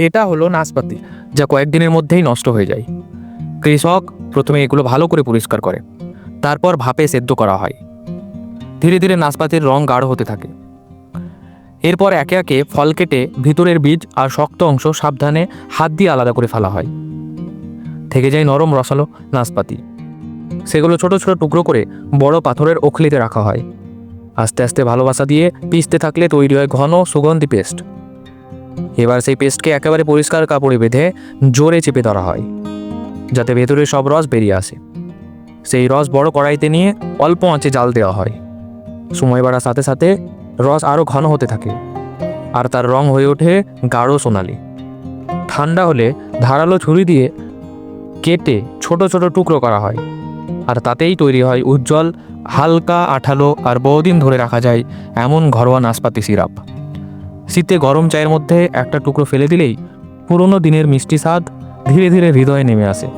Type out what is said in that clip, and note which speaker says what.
Speaker 1: এটা হলো নাশপাতি, যা কয়েকদিনের মধ্যেই নষ্ট হয়ে যায়। কৃষক প্রথমে এগুলো ভালো করে পরিষ্কার করে, তারপর ভাপে সেদ্ধ করা হয়। ধীরে ধীরে নাশপাতির রং গাঢ় হতে থাকে। এরপর একে একে ফল কেটে ভিতরের বীজ আর শক্ত অংশ সাবধানে হাত দিয়ে আলাদা করে ফেলা হয়। থেকে যায় নরম রসালো নাশপাতি। সেগুলো ছোট ছোট টুকরো করে বড় পাথরের ওখলিতে রাখা হয়। আস্তে আস্তে ভালোবাসা দিয়ে পিষতে থাকলে তৈরি হয় ঘন সুগন্ধি পেস্ট। এবার সেই পেস্টকে একেবারে পরিষ্কার কাপড়ে বেঁধে জোরে চেপে ধরা হয়, যাতে ভেতরে সব রস বেরিয়ে আসে। সেই রস বড় কড়াইতে নিয়ে অল্প আঁচে জাল দেওয়া হয়। সময় বাড়ার সাথে সাথে রস আরও ঘন হতে থাকে আর তার রং হয়ে ওঠে গাঢ় সোনালি। ঠান্ডা হলে ধারালো ছুরি দিয়ে কেটে ছোট ছোট টুকরো করা হয় আর তাতেই তৈরি হয় উজ্জ্বল, হালকা, আঠালো আর বহুদিন ধরে রাখা যায় এমন ঘরোয়া নাশপাতি সিরাপ। শীতে গরম চায়ের মধ্যে একটা টুকরো ফেলে দিলেই পুরনো দিনের মিষ্টি স্বাদ ধীরে ধীরে হৃদয়ে নেমে আসে।